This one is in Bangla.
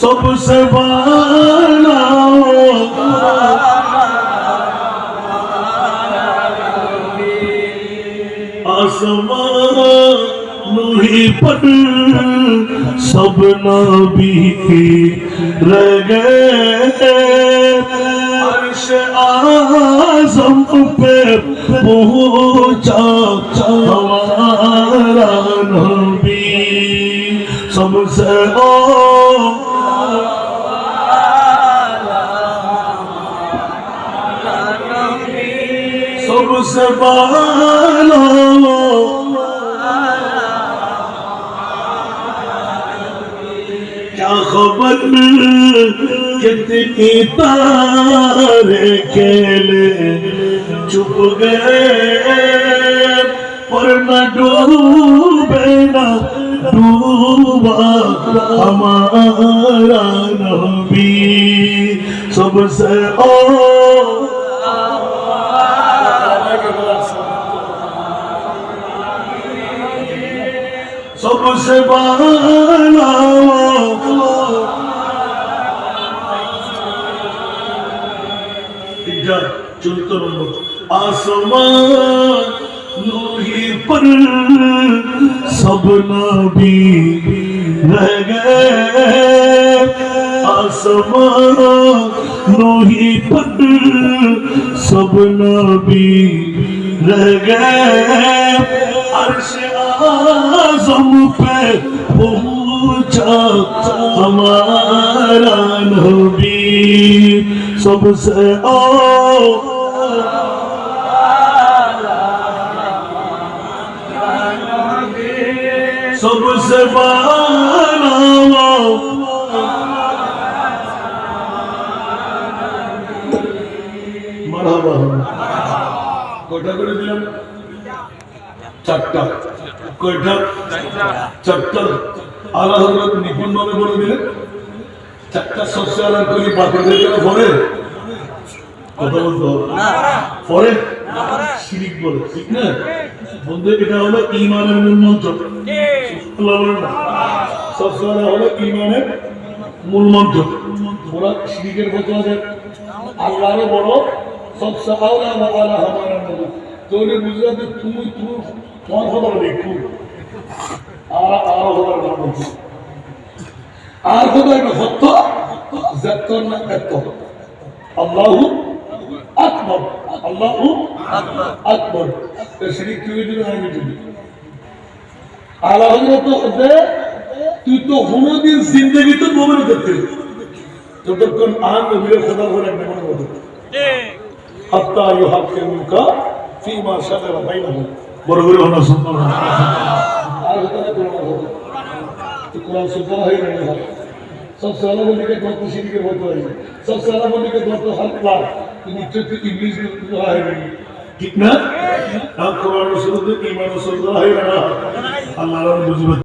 सबसे वाला आसमान ही पर सब नबी की रह गए अर्श आजम पे पहुंचा हमारा नबी सबसे ओ सबसे बाला क्या खबर कितनी तारे खेले चुप गए पर न डूबे न डूबा हमारा नबी सबसे ओ সে চলতে রইল আসমান নূহি পর সব নবী রহ গয়ে আসমান নূহি পর সব নবী রহ গয়ে عرش اعظم پہ پہنچا ہمارا نبی سب سے او سب سے بالا مرحبا کوٹا করে দিলাম চারটা কয়টা? চারটা। আল্লাহ হজরত নিপুণ ভাবে বলে দিলেন চারটা শস্য আলাদা করি বাকিদের কেন পরে কথা বলতে? পরে শিরিক বলে ঠিক না? বন্ধু এটা হলো ইমানের মূল মন্ত্র। শস্য আলাদা হলো ইমানের মূল মন্ত্র। ওরা শিরিকের মতো আছে আল্লাহরও বড় শস্য আওলা বা আলা হামারা নবী তোরে বুঝাতে তুমি তুমি তোমার কথা বলে আর আর বলছি সত্য? জাত্তর না এত আল্লাহু আকবর। আল্লাহু আকবর। শিরিক তুই দিবি আমি দিবি আল্লাহ হজরত যে তুই তো কোনোদিন জিন্দগি তো মোমেন করতে যতক্ষণ আর নবীর খোদা করে একটা মনে হতো হাত্তা ইউ হাক্কে মুকা ফিমা শাজারা বাইনাহুম। বড় করে হলো সুন্দর সব সালা বলিকে ধরতে শিরিকে হতো সব সালা বলিকে ধরতে হাতলা তুমি চোখে ইংলিশ ঠিক না। কোরআন ইমান হয়ে আল্লাহ বুঝবে